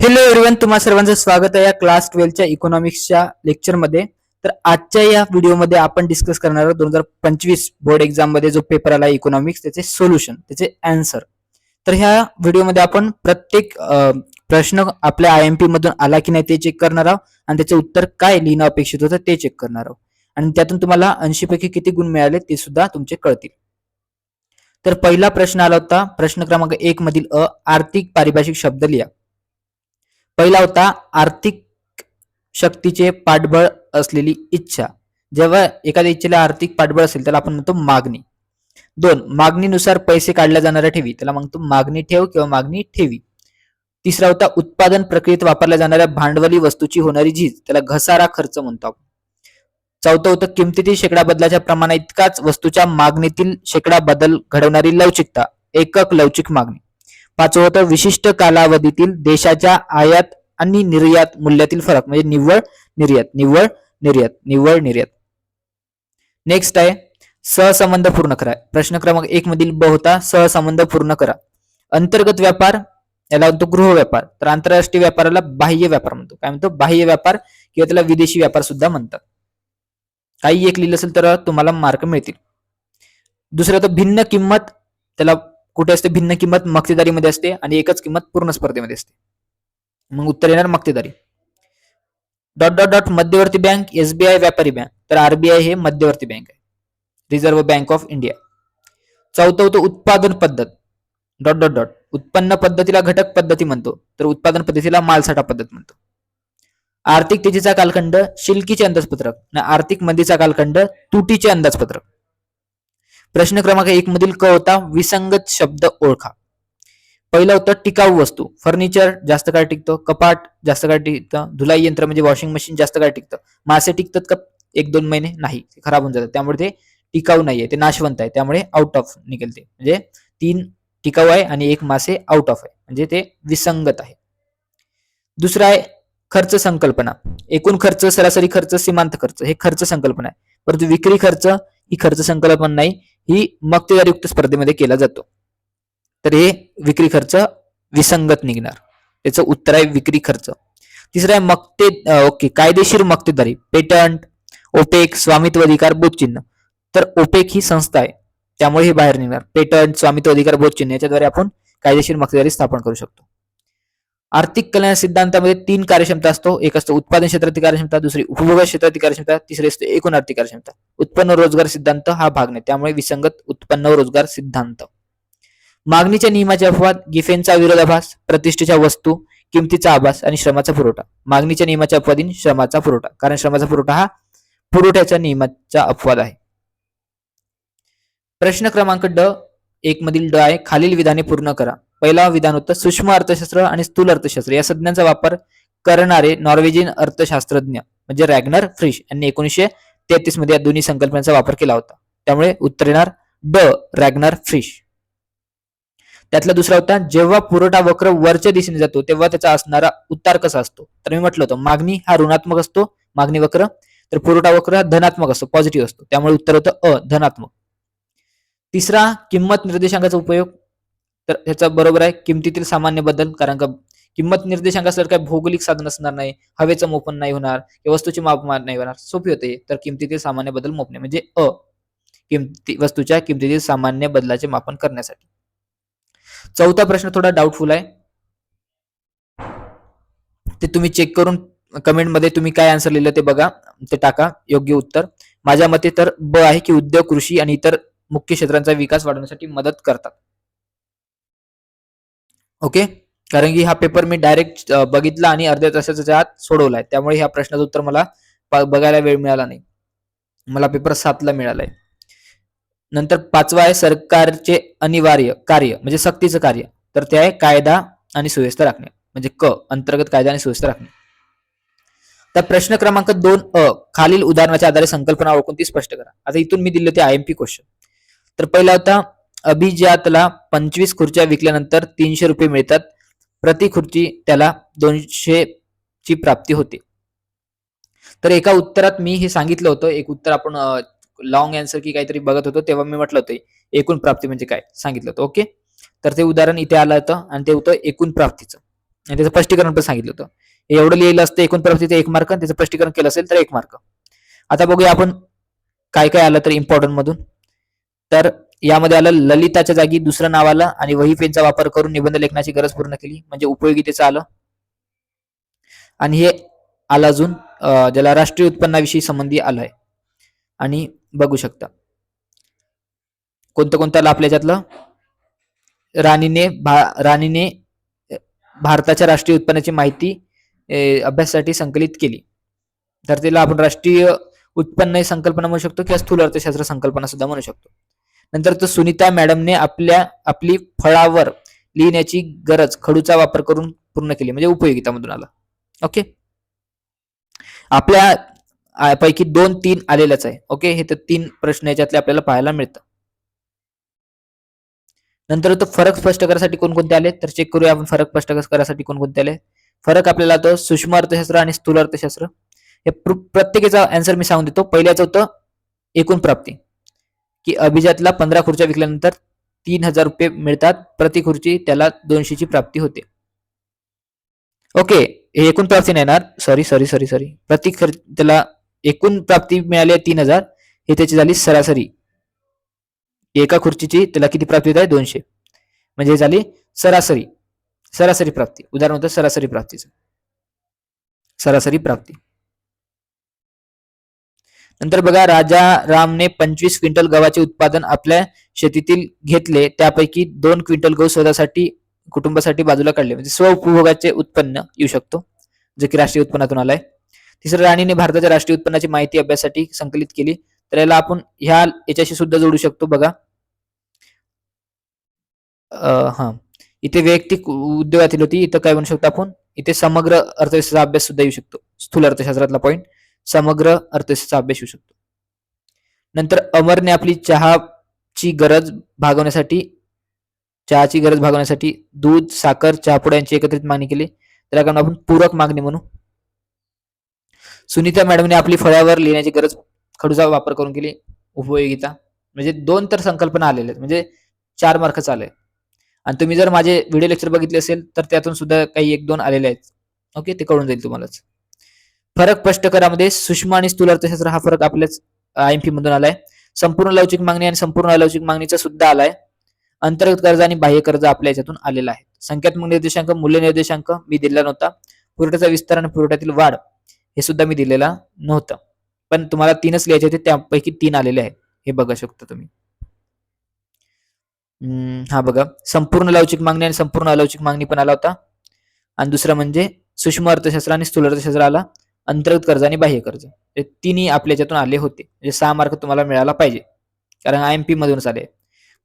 Hello everyone तुम्हा सर्वांचं स्वागत आहे या क्लास ट्वेल्वच्या इकॉनॉमिक्सच्या लेक्चरमध्ये तर आजच्या या व्हिडिओमध्ये आपण डिस्कस करणार आहोत दोन हजार पंचवीस बोर्ड एक्झाममध्ये जो पेपर आला इकॉनॉमिक्स त्याचे सोल्युशन त्याचे अँसर तर ह्या व्हिडिओमध्ये आपण प्रत्येक प्रश्न आपल्या आय एम पी मधून आला की नाही ते चेक करणार आहोत. आणि त्याचे उत्तर काय लिहिणं अपेक्षित होतं ते चेक करणार आहोत. आणि त्यातून तुम्हाला ऐंशी पैकी किती गुण मिळाले ते सुद्धा तुमचे कळतील. तर पहिला प्रश्न आला होता प्रश्न क्रमांक एक मधील अ आर्थिक पारिभाषिक शब्द लिहा. पहिला होता आर्थिक शक्तीचे पाठबळ असलेली इच्छा. जेव्हा एखाद्या इच्छेला आर्थिक पाठबळ असेल त्याला आपण म्हणतो मागणी. दोन मागणीनुसार पैसे काढल्या जाणाऱ्या ठेवी. त्याला म्हणतो मागणी ठेव किंवा मागणी ठेवी. तिसरा होता उत्पादन प्रक्रियेत वापरल्या जाणाऱ्या भांडवली वस्तूची होणारी झीज. त्याला घसारा खर्च म्हणतो आपण. चौथं होतं किमतीतील शेकडा बदलाच्या प्रमाणा इतकाच वस्तूच्या मागणीतील शेकडा बदल घडवणारी लवचिकता. एकक लवचिक मागणी. पाचवं होतं विशिष्ट कालावधीतील देशाच्या आयात आणि निर्यात मूल्यातील फरक म्हणजे निव्वळ निर्यात निव्वळ निर्यात निव्वळ निर्यात. नेक्स्ट आहे सहसंबंध पूर्ण करा. प्रश्न क्रमांक एक मधील ब होता सहसंबंध पूर्ण करा. अंतर्गत व्यापार याला म्हणतो गृह व्यापार. तर आंतरराष्ट्रीय व्यापाराला बाह्य व्यापार म्हणतो. काय म्हणतो? बाह्य व्यापार किंवा त्याला विदेशी व्यापार सुद्धा म्हणतात. काही एक लिहिलं असेल तर तुम्हाला मार्क मिळतील. दुसरं तर भिन्न किंमत त्याला कुठे असते? भिन्न किंमत मक्तेदारीमध्ये असते आणि एकच किंमत पूर्ण स्पर्धेमध्ये असते. मग उत्तर येणार मक्तेदारी. डॉट डॉट डॉट मध्यवर्ती बँक एसबीआय व्यापारी बँक तर आरबीआय हे मध्यवर्ती बँक आहे. रिझर्व्ह बँक ऑफ इंडिया चौथं होतं उत्पादन पद्धत. डॉट डॉट डॉट उत्पन्न पद्धतीला घटक पद्धती म्हणतो. तर उत्पादन पद्धतीला मालसाठा पद्धत म्हणतो. आर्थिक तेजीचा कालखंड शिल्कीचे अंदाजपत्रक. आणि आर्थिक मंदीचा कालखंड तुटीचे अंदाजपत्रक. प्रश्न क्रमांक एक मधील क होता विसंगत शब्द ओळखा. पहिलं होतं टिकाऊ वस्तू. फर्निचर जास्त काळ टिकतं. कपाट जास्त काळ टिकतं. धुलाई यंत्र म्हणजे वॉशिंग मशीन जास्त काळ टिकतं. मासे टिकतात का? एक दोन महिने नाही. खराब होऊन जातात. त्यामुळे ते टिकाऊ नाहीये. ते नाशवंत आहे. त्यामुळे आउट ऑफ निघेलते म्हणजे तीन टिकाऊ आहे आणि एक मासे आउट ऑफ आहे. म्हणजे ते विसंगत आहे. दुसरं आहे खर्च संकल्पना. एकूण खर्च सरासरी खर्च सीमांत खर्च. हे खर्च संकल्पना आहे. परंतु विक्री खर्च ही खर्च संकल्पना नाही. ही मक्तेदारयुक्त स्पर्धेमध्ये केला जातो. तर हे विक्री खर्च विसंगत निघणार. त्याचं उत्तर आहे विक्री खर्च. तिसरं आहे मक्ते ओके कायदेशीर मक्तेदारी पेटंट ओपेक स्वामित्व अधिकार बोधचिन्ह. तर ओपेक ही संस्था आहे. त्यामुळे हे बाहेर निघणार. पेटंट स्वामित्व अधिकार बोधचिन्ह याच्याद्वारे आपण कायदेशीर मक्तेदारी स्थापन करू शकतो. आर्थिक कल्याण सिद्धांतामध्ये तीन कार्यक्षमता असतो. एक असतो उत्पादन क्षेत्रातील कार्यक्षमता दुसरी उपभोग क्षेत्रातील कार्यक्षमता तिसरी असते एकूण आर्थिक कार्यक्षमता. उत्पन्न रोजगार सिद्धांत हा भाग नाही. त्यामुळे विसंगत उत्पन्न रोजगार सिद्धांत. मागणीच्या नियमाचे अपवाद गिफेनचा विरोधाभास प्रतिष्ठेच्या वस्तू किमतीचा आभास आणि श्रमाचा पुरवठा. मागणीच्या नियमाच्या अपवादीन श्रमाचा पुरवठा. कारण श्रमाचा पुरवठा हा पुरवठ्याच्या नियमाचा अपवाद आहे. प्रश्न क्रमांक ड एक मधील ड आहे खालील विधाने पूर्ण करा. पहिला विधान होतं सूक्ष्म अर्थशास्त्र आणि स्थूल अर्थशास्त्र. या संज्ञांचा वापर करणारे नॉर्वेजियन अर्थशास्त्रज्ञ म्हणजे रॅग्नर फ्रिश यांनी एकोणीसशे तेहतीसमध्ये या दोन्ही संकल्पनांचा वापर केला होता. त्यामुळे उत्तर येणार ड रॅग्नर फ्रिश. त्यातला दुसरा होता जेव्हा पुरवठा वक्र वरच्या दिशेने जातो तेव्हा त्याचा असणारा उतार कसा असतो? तर मी म्हटलं होतं मागणी हा ऋणात्मक असतो मागणी वक्र. तर पुरवठा वक्र हा धनात्मक असतो पॉझिटिव्ह असतो. त्यामुळे उत्तर होतं अ धनात्मक. तिसरा किंमत निर्देशांकाचा उपयोग. तर ह्याचा बरोबर आहे किमतीतील सामान्य बदल कारण का किंमत निर्देशांक असल्यावर काय भौगोलिक साधन असणार नाही हवेचं मोपन नाही होणार किंवा वस्तूची मापमान नाही होणार. सोपी होते. तर किमतीतील सामान्य बदल मोपणे म्हणजे अ किमती वस्तूच्या किमतीतील सामान्य बदलाचे मापन करण्यासाठी. चौथा प्रश्न थोडा डाऊटफुल आहे. ते तुम्ही चेक करून कमेंटमध्ये तुम्ही काय आन्सर लिहिलं ते बघा. ते टाका योग्य उत्तर. माझ्या मते तर ब आहे की उद्योग कृषी आणि इतर मुख्य क्षेत्रांचा विकास वाढवण्यासाठी मदत करतात. ओके कारण की हा पेपर मी डायरेक्ट बघितला आणि अर्ध्या तासाच्या आत सोडवलाय. त्यामुळे ह्या प्रश्नाचं उत्तर मला बघायला वेळ मिळाला नाही. मला पेपर सातला मिळालाय. नंतर पाचवा आहे सरकारचे अनिवार्य कार्य म्हणजे सक्तीचं कार्य. तर ते आहे कायदा आणि सुव्यवस्था राखणे. म्हणजे क अंतर्गत कायदा आणि सुव्यवस्था राखणे. तर प्रश्न क्रमांक दोन अ खालील उदाहरणाच्या आधारे संकल्पना ओळखून ती स्पष्ट करा. आता इथून मी दिले ते आय एम पी क्वेश्चन तर पहिला होता अभिजातला पंचवीस खुर्च्या विकल्यानंतर तीनशे रुपये मिळतात. प्रति खुर्ची त्याला दोनशे ची प्राप्ती होते. तर एका उत्तरात मी हे सांगितलं होतं. एक उत्तर आपण लॉंग अँसर की काहीतरी बघत होतो तेव्हा मी म्हटलं होतं एकूण प्राप्ती म्हणजे काय? सांगितलं होतं. ओके? तर ते उदाहरण इथे आलं होतं आणि ते होतं एकूण प्राप्तीचं. आणि त्याचं स्पष्टीकरण पण सांगितलं होतं. हे एवढं लिहिलं असतं एकूण प्राप्तीचं एक मार्क त्याचं स्पष्टीकरण केलं असेल तर एक मार्क आता बघूया आपण काय काय आलं तर इम्पॉर्टंट मधून. तर यामध्ये आलं ललिताच्या जागी दुसरं नाव आलं आणि वही पेनचा वापर करून निबंध लेखनाची गरज पूर्ण केली. म्हणजे उपयोगितेचं आलं. आणि हे आलं अजून ज्याला राष्ट्रीय उत्पन्नाविषयी संबंधी आलं आहे आणि बघू शकता. कोणतं कोणतं आलं आपल्या याच्यातलं? राणीने भा राणीने भारताच्या राष्ट्रीय उत्पन्नाची माहिती अभ्यासासाठी संकलित केली. तर तिला आपण राष्ट्रीय उत्पन्न ही संकल्पना म्हणू शकतो किंवा स्थूल अर्थशास्त्र संकल्पना सुद्धा म्हणू शकतो. नंतर तर सुनीता मॅडमने आपल्या आपली फळावर लिहिण्याची गरज खडूचा वापर करून पूर्ण केली म्हणजे उपयोगितामधून आला. ओके आपल्या पैकी दोन तीन आलेलंच आहे. ओके हे तर तीन प्रश्न याच्यातले आपल्याला पाहायला मिळतं. नंतर तो फरक स्पष्ट करण्यासाठी कोणकोणते आले? तर चेक करूया आपण फरक स्पष्ट करण्यासाठी कोणकोणते आले. फरक आपल्याला तो सूक्ष्म अर्थशास्त्र आणि स्थूल अर्थशास्त्र. हे प्रत्येकाचा आन्सर मी सांगून देतो. पहिल्याचं होतं एकूण प्राप्ती. की अभिजातला पंधरा खुर्च्या विकल्यानंतर तीन हजार रुपये मिळतात. प्रति खुर्ची त्याला दोनशेची प्राप्ती होते. ओके हे एकूण प्राप्ती नाही येणार. सॉरी सॉरी सॉरी सॉरी प्रति खर्च त्याला एकूण प्राप्ती मिळाली आहे तीन हजार. हे त्याची झाली सरासरी. एका खुर्चीची त्याला किती प्राप्ती होत? आहे दोनशे. म्हणजे हे झाली सरासरी. सरासरी प्राप्ती. उदाहरण होतं सरासरी प्राप्तीचं. सरासरी प्राप्ती. नंतर बघा राजा रामने पंचवीस क्विंटल गव्हाचे उत्पादन आपल्या शेतीतील घेतले. त्यापैकी दोन क्विंटल गहू स्वतःसाठी कुटुंबासाठी बाजूला काढले. म्हणजे स्व उपभोगाचे उत्पन्न येऊ शकतो जे की राष्ट्रीय उत्पन्नातून आलाय. तिसरं राणीने भारताच्या राष्ट्रीय उत्पन्नाची माहिती अभ्यासासाठी संकलित केली. तर याला आपण ह्या याच्याशी सुद्धा जोडू शकतो बघा. अं, हा. इथे वैयक्तिक उद्योगातील होती इथं काय म्हणू शकतो आपण? इथे समग्र अर्थशास्त्राचा अभ्यास सुद्धा येऊ शकतो. स्थूल अर्थशास्त्रातला पॉईंट समग्र अर्थशास्त्राचा अभ्यास येऊ शकतो. नंतर अमरने आपली चहाची गरज भागवण्यासाठी चहाची गरज भागवण्यासाठी दूध साखर चहापुड्यांची एकत्रित मागणी केली. त्याला कारण आपण पूरक मागणी म्हणू. सुनीता मॅडमने आपली फळ्यावर लिहिण्याची गरज खडूचा वापर करून केली. उपयोगिता. म्हणजे दोन तर संकल्पना आलेल्या आहेत. म्हणजे चार मार्क आले आणि तुम्ही जर माझे व्हिडिओ लेक्चर बघितले असेल तर त्यातून सुद्धा काही एक दोन आलेले आहेत. ओके? ते कळून जाईल तुम्हालाच. फरक स्पष्ट करामध्ये सूक्ष्म आणि स्थूल अर्थशास्त्र हा फरक आपल्याच आयएमपी मधून आलाय. संपूर्ण लवचिक मागणी आणि संपूर्ण अलवचिक मागणीचा सुद्धा आलाय. अंतर्गत कर्ज आणि बाह्य कर्ज आपल्या याच्यातून आलेला आहे. संख्यात्मक निर्देशांक मूल्य निर्देशांक मी दिलेला नव्हता. पुरवठ्याचा विस्तार आणि पुरवठ्यातील वाढ हे सुद्धा मी दिलेला नव्हतं. पण तुम्हाला तीनच लिहायचे होते त्यापैकी तीन आलेले आहेत. हे बघा शकता तुम्ही. हम्म, हा बघा. संपूर्ण लवचिक मागणी आणि संपूर्ण अलवचिक मागणी पण आला होता. आणि दुसरं म्हणजे सूक्ष्म अर्थशास्त्र आणि स्थूल अर्थशास्त्र आला. अंतर्गत कर्ज आणि बाह्य कर्ज. हे तिन्ही आपल्या याच्यातून आले होते. म्हणजे सहा मार्क तुम्हाला मिळाला पाहिजे. कारण आय एम पी मधूनच आले.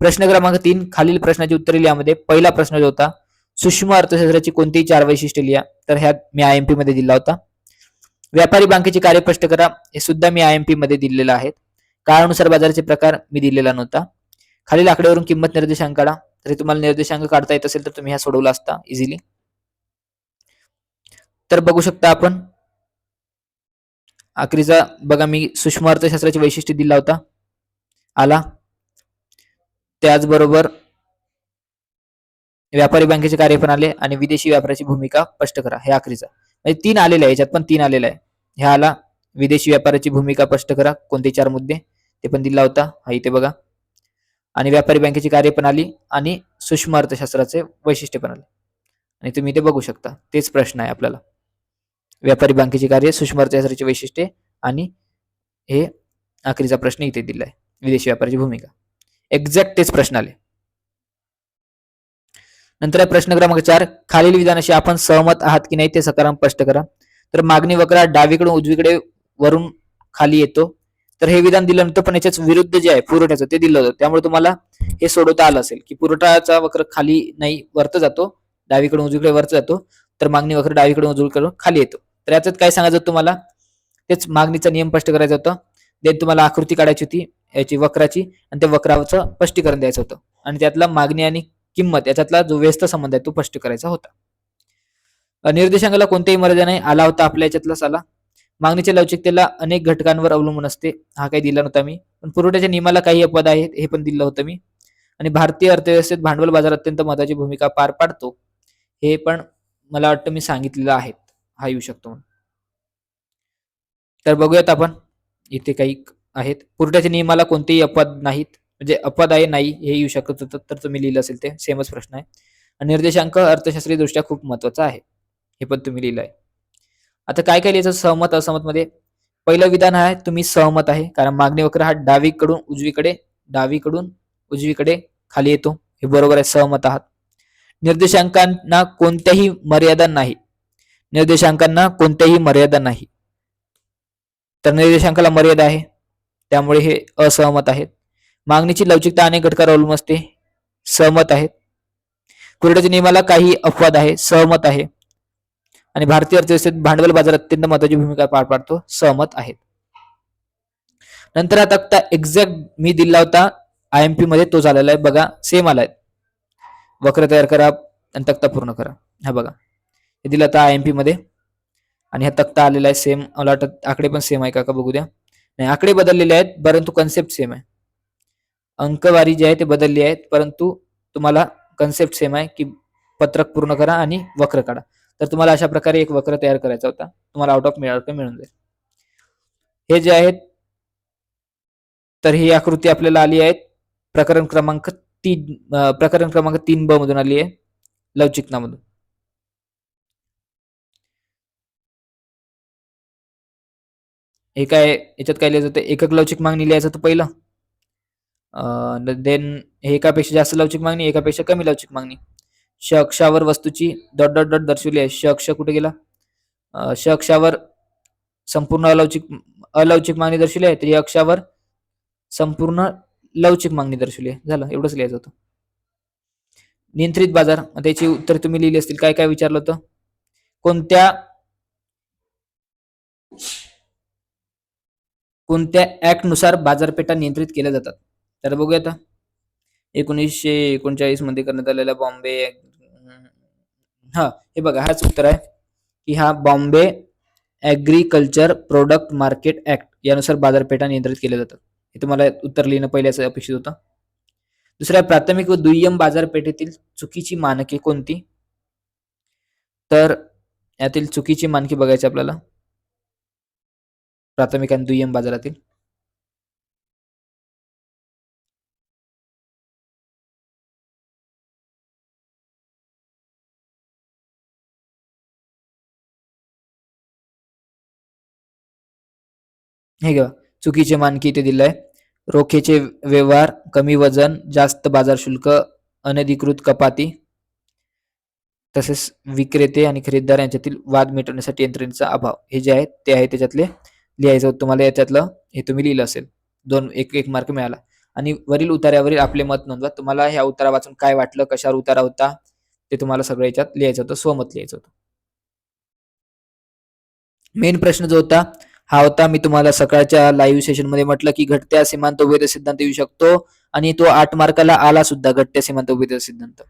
प्रश्न क्रमांक तीन खालील प्रश्नाची उत्तरे लिहामध्ये. पहिला प्रश्न जो होता सूक्ष्म अर्थशास्त्राची कोणतीही चार वैशिष्ट्य लिहा. तर ह्यात मी आय एम पी मध्ये दिला होता. व्यापारी बँकेचे कार्य स्पष्ट करा. हे सुद्धा मी आय एम पी मध्ये दिलेलं आहे. काळानुसार बाजाराचे प्रकार मी दिलेला नव्हता. खालील आकड्यावरून किंमत निर्देशांक काढा. तरी तुम्हाला निर्देशांक काढता येत असेल तर तुम्ही ह्या सोडवला असता. इझिली तर बघू शकता आपण. आखरीचा बघा मी सूक्ष्म अर्थशास्त्राची वैशिष्ट्य दिला होता. आला. त्याचबरोबर व्यापारी बँकेचे कार्य पण आले आणि विदेशी व्यापाराची भूमिका स्पष्ट करा. हे आखरीचा. म्हणजे तीन आलेलं आहे याच्यात पण तीन आलेलं आहे. ह्या आला. विदेशी व्यापाराची भूमिका स्पष्ट करा. कोणते चार मुद्दे? ते पण दिला होता. हा इथे बघा. आणि व्यापारी बँकेची कार्य पण आली आणि सूक्ष्म अर्थशास्त्राचे वैशिष्ट्य पण आले. आणि तुम्ही इथे बघू शकता. तेच प्रश्न आहे आपल्याला. व्यापारी बँकेचे कार्य सूक्ष्म अर्थशास्त्राची वैशिष्ट्ये आणि हे आखरीचा प्रश्न इथे दिलाय. विदेशी व्यापाराची भूमिका. एक्झॅक्ट तेच प्रश्न आले. नंतर आहे प्रश्न क्रमांक चार. खालील विधानाशी आपण सहमत आहात की नाही ते सकारात्मक स्पष्ट करा. तर मागणी वक्रा डावीकडून उजवीकडे वरून खाली येतो. तर हे विधान दिलं पण याच्याच विरुद्ध जे आहे पुरवठ्याचं ते दिलं होतं त्यामुळे तुम्हाला हे सोडवता आलं असेल की पुरवठाचा वक्र खाली नाही वरत जातो. डावीकडून उजवीकडे वरत जातो. तर मागणी वक्र डावीकडून उजवीकडून खाली येतो. तर याच्यात काय सांगायचं तुम्हाला? तेच मागणीचा नियम स्पष्ट करायचा होता. देन तुम्हाला आकृती काढायची होती याची वक्राची आणि त्या वक्राचं स्पष्टीकरण द्यायचं होतं. आणि त्यातला मागणी आणि किंमत याच्यातला जो व्यस्त संबंध आहे तो स्पष्ट करायचा होता. निर्देशांकाला कोणत्याही मर्यादा नाही आला होता आपल्या याच्यातलाच आला मागणीच्या लवचिकतेला अनेक घटकांवर अवलंबून असते. हा काही दिला नव्हता मी. पण पुरवठ्याच्या नियमाला काही अपवाद आहेत हे पण दिलं होतं मी. आणि भारतीय अर्थव्यवस्थेत भांडवल बाजार अत्यंत महत्वाची भूमिका पार पाडतो. हे पण मला वाटतं मी सांगितलेलं आहे. हा येऊ शकतो तर बघूयात आपण इथे काही आहेत. पुरवठ्याच्या नियमाला कोणतेही अपवाद नाहीत. म्हणजे अपवाद आहे नाही हे येऊ शकत होतं तर तुम्ही लिहिलं असेल ते. सेमच प्रश्न आहे. आणि निर्देशांक अर्थशास्त्रीय दृष्ट्या खूप महत्त्वाचा आहे. हे पण तुम्ही लिहिलं आहे आता काय काय लिहायचं? सहमत असहमत मध्ये पहिलं विधान आहे तुम्ही सहमत आहे. कारण मागणी वक्र हा डावीकडून उजवीकडे डावीकडून उजवीकडे खाली येतो. हे बरोबर आहे सहमत आहात. निर्देशांकांना कोणत्याही मर्यादा नाही. निर्देशांकांना कोणत्याही मर्यादा नाही. तर निर्देशांकाला मर्यादा आहे. त्यामुळे हे असहमत आहेत. मागणीची लवचिकता अनेक घटकावर अवलंबून असते. सहमत आहेत. कुरड्याच्या नियमाला काही अपवाद आहे. सहमत आहे. आणि भारतीय अर्थव्यवस्थेत भांडवल बाजार अत्यंत महत्वाची भूमिका पार पाडतो. सहमत आहेत. नंतर हा तक्ता एक्झॅक्ट मी दिला होता. आय एम पी मध्ये तो झालेला आहे. बघा सेम आलाय. वक्र तयार करा. आणि तक्ता पूर्ण करा. हा बघा. हे दिलं आय एम पी मध्ये. आणि हा तक्ता आलेला आहे सेम मला वाटतं आकडे पण सेम आहे का का बघू द्या. नाही आकडे बदललेले आहेत परंतु कन्सेप्ट सेम आहे. अंकवारी जी आहे ते बदलली आहेत परंतु तुम्हाला कन्सेप्ट सेम आहे की पत्रक पूर्ण करा आणि वक्र काढा. तर तुम्हाला अशा प्रकारे एक वक्र तयार करायचा होता. तुम्हाला आउट ऑफ मिळाल मिळून जाईल. हे जे आहेत तर ही आकृती आपल्याला आली आहे प्रकरण क्रमांक तीन प्रकरण क्रमांक तीन ब मधून आली आहे लवचिकनामधून हे काय याच्यात काय लिहायचं जातं एकक लवचिक मागणी लिहायचं होतं पहिलं. देन हे एकापेक्षा जास्त लवचिक मागणी एकापेक्षा कमी लवचिक मागणी. श अक्षावर वस्तूची डॉट डॉट डॉट दर्शवली आहे. श अक्ष कुठे गेला? श अक्षावर संपूर्ण अलवचिक अलवचिक मागणी दर्शवली आहे. तर या अक्षावर संपूर्ण लवचिक मागणी दर्शवली आहे. झालं एवढंच लिहायचं होतं. नियंत्रित बाजार मग त्याची उत्तर तुम्ही लिहिली असतील. काय काय विचारलं होतं? कोणत्या कोणत्या ऍक्टनुसार बाजारपेठा नियंत्रित केल्या जातात? तर बघूया आता. एकोणीसशे एकोणचाळीसमध्ये करण्यात आलेला बॉम्बे हा हे बघा हाच उत्तर आहे की हा Bombay agriculture product market act यानुसार बाजारपेठा नियंत्रित केल्या जातात. हे तुम्हाला उत्तर लिहिणं पहिल्याच अपेक्षित होतं. दुसऱ्या प्राथमिक व दुय्यम बाजारपेठेतील चुकीची मानके कोणती? तर यातील चुकीची मानके बघायची आपल्याला. प्राथमिक आणि दुय्यम बाजारातील? हे घ्या. चुकीचे मानकी इथे दिलय. रोखेचे व्यवहार कमी वजन जास्त बाजार शुल्क अनधिकृत कपाती तसेच विक्रेते आणि खरेदीदार यांच्यातील वाद मिटवण्यासाठी यंत्रणेचा अभाव. हे जे आहे ते आहे त्याच्यातले लिहायचं होतं. तुम्हाला याच्यातलं हे तुम्ही लिहिलं असेल. दोन एक एक मार्क मिळाला. आणि वरील उतार्यावरील आपले मत नोंदवा. तुम्हाला ह्या उतारा वाचून काय वाटलं कशावर उतारा होता ते तुम्हाला सगळं याच्यात लिहायचं होतं. स्वमत लिहायचं होतं. मेन प्रश्न जो होता हा होता मी तुम्हाला सकाळच्या लाईव्ह सेशनमध्ये म्हटलं की घटत्या सीमांत उभेद सिद्धांत येऊ शकतो. आणि तो आठ मार्काला आला सुद्धा घटत्या सीमांत उभेद सिद्धांत.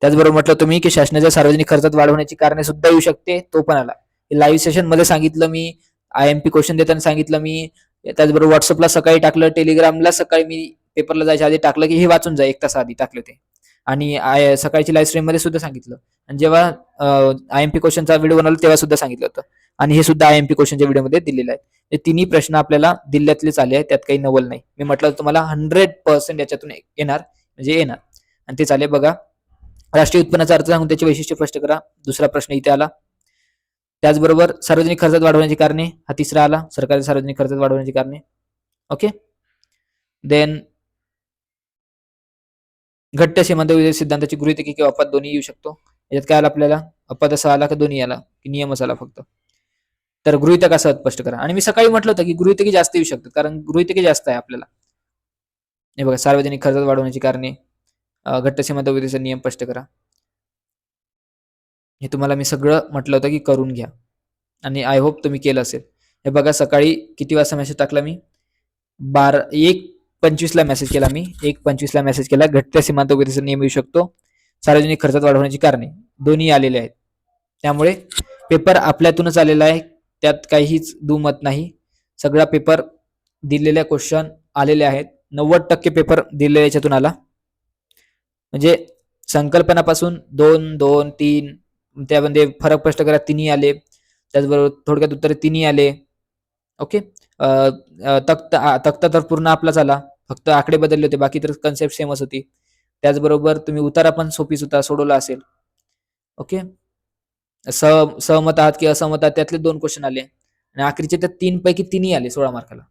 त्याचबरोबर म्हटलं तुम्ही की शासनाच्या सार्वजनिक खर्चात वाढ होण्याची कारणे सुद्धा येऊ शकते. तो पण आला. लाईव्ह सेशनमध्ये सांगितलं मी. आय एम पी क्वेश्चन देताना सांगितलं मी. त्याचबरोबर व्हॉट्सअपला सकाळी टाकलं टेलिग्रामला सकाळी मी पेपरला जायच्या आधी टाकलं की हे वाचून जा एक तास आधी टाकले ते. आणि आय सकाळची लाईव्ह स्ट्रीममध्ये सुद्धा सांगितलं. आणि जेव्हा आय एम पी क्वेश्चनचा व्हिडिओ बनवला तेव्हा सुद्धा सांगितलं होतं. आणि हे सुद्धा आय एम पी क्वेश्चनच्या व्हिडिओमध्ये दिलेलं आहे. तिन्ही प्रश्न आपल्याला दिल्ल्यातलेच आले आहेत त्यात काही नवल नाही. मी म्हटलं तुम्हाला हंड्रेड पर्सेंट याच्यातून येणार म्हणजे येणार. आणि ते चालेल बघा. राष्ट्रीय उत्पन्नाचा अर्थ सांगून त्याचे वैशिष्ट्य स्पष्ट करा. दुसरा प्रश्न इथे आला. त्याचबरोबर सार्वजनिक खर्चात वाढवण्याची कारणे हा तिसरा आला. सरकारी सार्वजनिक खर्चात वाढवण्याची कारणे. ओके? देन घट्ट सीमांत विरोधी सिद्धांताची गृहितकी किंवा अपवाद दोन्ही येऊ शकतो. याच्यात काय आला आपल्याला? अपवाद असा आला का दोन्ही आला की नियमच आला फक्त. तर गृहितक असं स्पष्ट करा. आणि मी सकाळी म्हटलं होतं की गृहितकी जास्त येऊ शकतात कारण गृहितकी जास्त आहे आपल्याला. हे बघा सार्वजनिक खर्चात वाढवण्याची कारणे घट्ट सीमांत विरोधीचा नियम स्पष्ट करा. हे तुम्हाला मी सगळं म्हटलं होतं की करून घ्या. आणि आय होप तुम्ही केलं असेल. हे बघा सकाळी किती वाजता मेसेज टाकला मी? बारा एक पंचवीसला मेसेज केला मी. एक पंचवीसला मेसेज केला. घटत्या सीमांत विरोधीचा नियम येऊ शकतो. सार्वजनिक खर्चात वाढवण्याची कारणे. दोन्ही आलेले आहेत. त्यामुळे पेपर आपल्यातूनच आलेला आहे. त्यात काहीच दुमत नाही. सगळा पेपर दिलेल्या क्वेश्चन आलेले आहेत. नव्वद टक्के पेपर दिलेल्या याच्यातून आला. म्हणजे संकल्पनापासून दोन दोन तीन त्यामध्ये फरक स्पष्ट करा तिन्ही आले. त्याचबरोबर थोडक्यात उत्तरे तिन्ही आले. ओके? तक्त तक्ता तर पूर्ण आपलाच आला. फक्त आकडे बदलले होते बाकी तर कन्सेप्ट सेमच होती. त्याचबरोबर तुम्ही उतारा पण सोपीच होता सोडवला असेल. ओके? सह सहमत आहात की असहमत आहात त्यातले दोन क्वेश्चन आले. आणि आखरीचे त्या तीन पैकी तिन्ही आले सोळा मार्काला.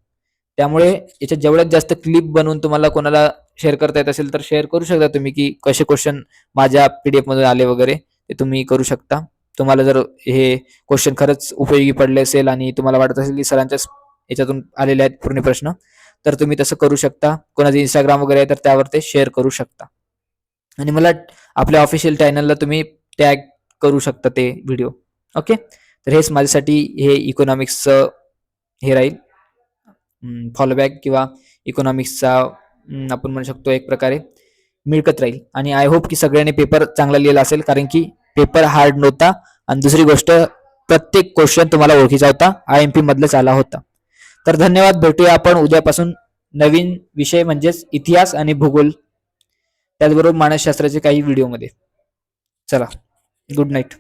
त्यामुळे याच्यात जेवढ्यात जास्त क्लिप बनवून तुम्हाला कोणाला शेअर करता येत असेल तर शेअर करू शकता तुम्ही की कसे क्वेश्चन माझ्या पीडीएफ मधून आले वगैरे. ते तुम्ही करू शकता. तुम्हाला जर हे क्वेश्चन खरंच उपयोगी पडले असेल आणि तुम्हाला वाटत असेल की सरांच्या याच्यातून आलेले आहेत पूर्ण प्रश्न तर तुम्ही तसं करू शकता. कोणाचं इंस्टाग्राम वगैरे आहे तर त्यावर ते शेअर करू शकता. आणि मला आपल्या ऑफिशियल चॅनलला तुम्ही टॅग करू शकता ते व्हिडिओ ओके तर हेच माझ्यासाठी हे इकॉनॉमिक्सचं हे राहील. फॉलोबॅक किंवा इकॉनॉमिक्सचा आपण म्हणू शकतो एक प्रकारे मिळकत राहील. आणि आय होप की सगळ्यांनी पेपर चांगला लिहिला असेल कारण की पेपर हार्ड नव्हता. आणि दुसरी गोष्ट प्रत्येक क्वेश्चन तुम्हाला ओळखीचा होता. आय एम पी मधलाच आला होता. तर धन्यवाद. भेटूया आपण उद्यापासून नवीन विषय म्हणजेच इतिहास आणि भूगोल. त्याचबरोबर मानसशास्त्राचे काही व्हिडिओमध्ये चला गुड नाईट